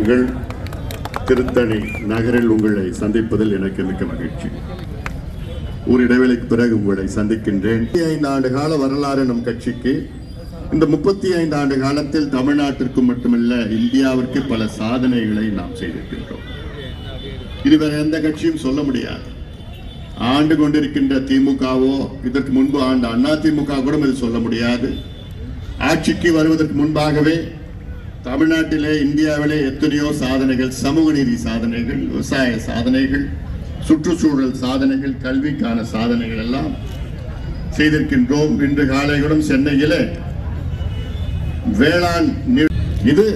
உங்கள் திருத்தணி நகரில் உங்களை சந்திப்பதில் எனக்கு மிக்க மகிழ்ச்சி. ஒரு இடைவேளைக்கு பிறகு உங்களை சந்திக்கின்றேன். ஐந்து ஆண்டு கால வரலாறு நம் கட்சிக்கு. இந்த முப்பத்தி ஐந்து ஆண்டு காலத்தில் தமிழ்நாட்டிற்கு மட்டுமல்ல இந்தியாவிற்கு பல சாதனைகளை நாம் செய்திருக்கின்றோம். இது வேற எந்த கட்சியும் சொல்ல முடியாது. ஆண்டு கொண்டிருக்கின்ற திமுகவோ இதற்கு முன்பு ஆண்ட அண்ணா திமுக கூட இது சொல்ல முடியாது. ஆட்சிக்கு வருவதற்கு முன்பாகவே தமிழ்நாட்டிலே இந்தியாவிலே எத்தனையோ சாதனைகள் சமூக நீதி சாதனைகள் விவசாய சாதனைகள் சுற்றுச்சூழல் சாதனைகள் கல்விக்கான சாதனைகள் எல்லாம் செய்திருக்கின்றோம். இன்று காலை சென்னையிலே வேளாண் இது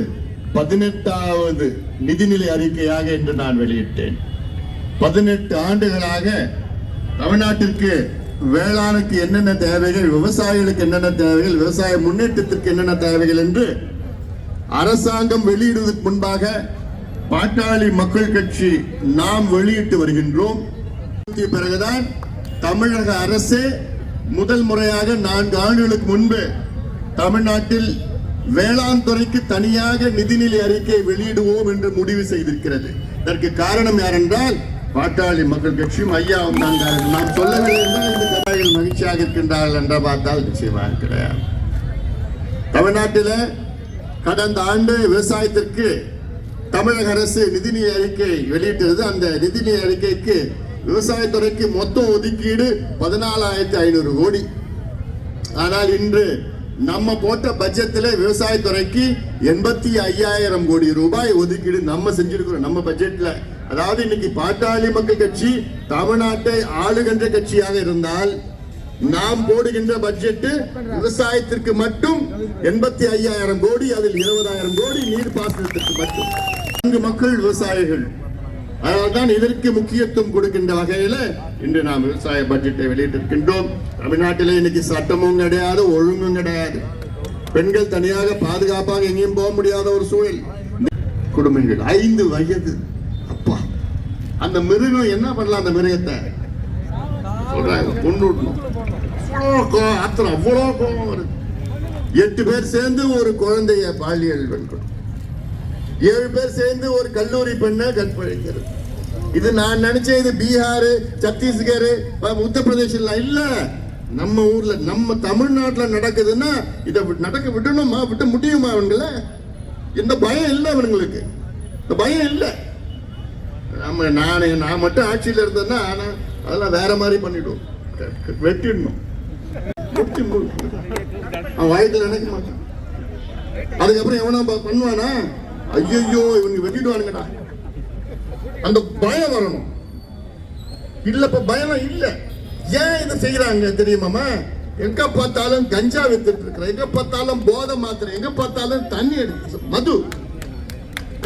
பதினெட்டாவது நிதிநிலை அறிக்கையாக என்று நான் வெளியிட்டேன். பதினெட்டு ஆண்டுகளாக தமிழ்நாட்டிற்கு வேளாணுக்கு என்னென்ன தேவைகள் விவசாயிகளுக்கு என்னென்ன தேவைகள் விவசாய முன்னேற்றத்திற்கு என்னென்ன தேவைகள் என்று அரசாங்கம் வெளியிடுவதற்கு முன்பாக பாட்டாளி மக்கள் கட்சி நாம் வெளியிட்டு வருகின்றோம். பிறகுதான் தமிழக அரசே முதல் முறையாக நான்கு ஆண்டுகளுக்கு முன்பு தமிழ்நாட்டில் வேளாண் துறைக்கு தனியாக நிதிநிலை அறிக்கை வெளியிடுவோம் என்று முடிவு செய்திருக்கிறது. இதற்கு காரணம் யாரென்றால் பாட்டாளி மக்கள் கட்சியும் ஐயாவும் தான் காரணம். நாம் சொல்லவில்லை என்றால் இந்த மகிழ்ச்சியாக இருக்கின்றார்கள் என்று பார்த்தால் நிச்சயமாக கிடையாது தமிழ்நாட்டில் கடந்த ஆண்டு விவசாயத்திற்கு தமிழக அரசு நிதிநிலை அறிக்கை வெளியிட்டது அந்த நிதிநிலை அறிக்கைக்கு விவசாயத்துறைக்கு மொத்த ஒதுக்கீடு பதினாலாயிரத்தி ஐநூறு கோடி. ஆனால் இன்று நம்ம போட்ட பட்ஜெட்டில் விவசாயத்துறைக்கு எண்பத்தி ஐயாயிரம் கோடி ரூபாய் ஒதுக்கீடு நம்ம செஞ்சிருக்கிறோம். நம்ம பட்ஜெட்ல அதாவது இன்னைக்கு பாட்டாளி மக்கள் கட்சி தமிழ்நாட்டை ஆளுகின்ற கட்சியாக இருந்தால் நாம் போடுகின்ற பட்ஜெட் விவசாயத்திற்கு மட்டும் எண்பத்தி ஐயாயிரம் கோடி அதில் இருபதாயிரம் கோடி நீர்ப்பாசனத்திற்கு மட்டும். அங்கு மக்கள் விவசாயிகள். அதனால்தான் இதற்கு முக்கியத்துவம் கொடுக்கின்ற வகையில இன்று நாம் விவசாய பட்ஜெட்டை வெளியிட்டிருக்கின்றோம். தமிழ்நாட்டில் இன்னைக்கு சட்டமும் கிடையாது ஒழுங்கும் கிடையாது. பெண்கள் தனியாக பாதுகாப்பாக எங்கேயும் போக முடியாத ஒரு சூழல். குடும்பங்கள் ஐந்து வயது. அப்பா. அந்த மிருகம் என்ன பண்ணலாம் அந்த மிருகத்தை? சொல்றாங்க. கொண்டு விடணும் அவ்வளோ கோ- ஆத்திரம் அவ்வளோ கோபம் வருது. எட்டு பேர் சேர்ந்து ஒரு குழந்தைய பாலியல் வென்கணும் ஏழு பேர் சேர்ந்து ஒரு கல்லூரி பெண்ணை கற்பழிக்கிறது. இது நான் நினைச்சேன் இது பீகார் சத்தீஸ்கர் அஹ், உத்தரப்பிரதேசம் இல்ல. நம்ம ஊர்ல நம்ம தமிழ்நாட்டில் நடக்குதுன்னா இதை நடக்க விடணுமா? விட்டு முடியுமா அவங்கள இந்த பயம் இல்லை அவங்களுக்கு இந்த பயம் இல்லை. நம்ம நான் நான் மட்டும் ஆட்சியில் இருந்தேன்னா ஆனால் அதெல்லாம் வேற மாதிரி பண்ணிடுவோம். வெட்டிடணும். வெட்டி அவன் வயதில் நினைக்க மாட்டான். அதுக்கப்புறம் எவனா பண்ணுவானா? ஐயோ இவங்க வெட்டிடுவானுங்கடா. அந்த பயம் வரணும். இல்லப்ப பயம் இல்ல. ஏன் இதை செய்யறாங்க தெரியுமாமா எங்க பார்த்தாலும் கஞ்சா வித்துட்டு இருக்கிற எங்க பார்த்தாலும் போதை மாத்திரை எங்க பார்த்தாலும் தண்ணி எடுத்து மது.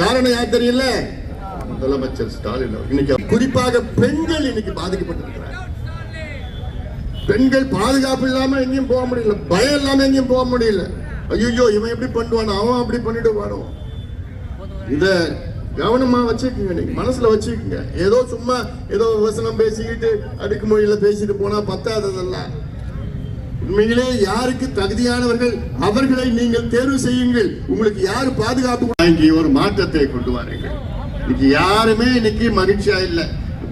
காரணம் யார் தெரியல முதலமைச்சர் ஸ்டாலின் இன்னைக்கு குறிப்பாக பெண்கள் இன்னைக்கு பாதிக்கப்பட்டிருக்கிறார். பெண்கள் பாதுகாப்பு இல்லாம எங்கேயும் போக முடியல. பயம் இல்லாம எங்கேயும் போக முடியல. ஐயோ இவன் எப்படி பண்ணுவான்? அவன் அப்படி பண்ணிட்டு வரும் இத கவனமா வச்சுக்கோங்க நீங்க மனசுல வச்சுக்கோங்க. ஏதோ சும்மா ஏதோ வசனம் பேசிக்கிட்டு அடுக்கு மொழியில பேசிட்டு போனா பத்தாததெல்லாம் உண்மையிலே யாருக்கு தகுதியானவர்கள் அவர்களை நீங்கள் தேர்வு செய்யுங்கள். உங்களுக்கு யார் பாதுகாப்பு வாங்கி ஒரு மாற்றத்தை கொண்டு வாருங்கள். இன்னைக்கு யாருமே இன்னைக்கு மகிழ்ச்சியா இல்லை.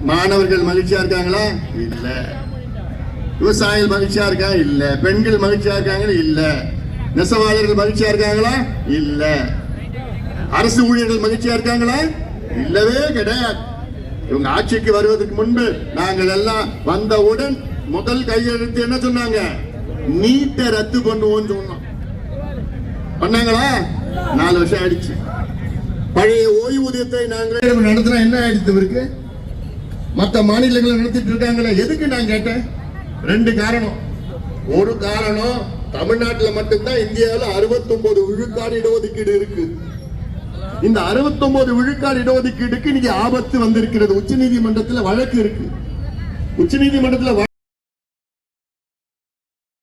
மாணவர்கள் மகிழ்ச்சியா இருக்காங்களா? இல்ல. விவசாயிகள் மகிழ்ச்சியா இருக்கா? இல்ல. பெண்கள் மகிழ்ச்சியா இருக்காங்களா? இல்ல. நெசவாளர்கள் மகிழ்ச்சியா இருக்காங்களா? இல்ல. அரசு ஊழியர்கள் மகிழ்ச்சியா இருக்காங்களா? இல்லவே கிடையாது. இவங்க ஆட்சிக்கு வருவதற்கு முன்பு நாங்கள் எல்லாம் வந்தவுடன் முதல் கையெழுத்து என்ன சொன்னாங்க? நீட்டை ரத்து பண்ணுவோம் சொன்னோம். பண்ணாங்களா? நாலு வருஷம் ஆயிடுச்சு. பழைய ஓய்வூதியத்தை நாங்கள் நடத்தினா என்ன ஆயிடுச்சு இவருக்கு? மற்ற மாநிலங்களை நடத்திட்டு இருக்காங்களே எதுக்கு நான் கேட்டேன்? ரெண்டு காரணம். ஒரு காரணம் தமிழ்நாட்டுல மட்டும்தான் இந்தியாவில் 69 விழுக்காடு இடஒதுக்கீடு இருக்கு. இந்த 69 விழுக்காடு இடஒதுக்கீடுக்கு இன்னைக்கு ஆபத்து வந்திருக்கிறது. உச்ச நீதிமன்றத்தில் வழக்கு இருக்கு. உச்ச நீதிமன்றத்துல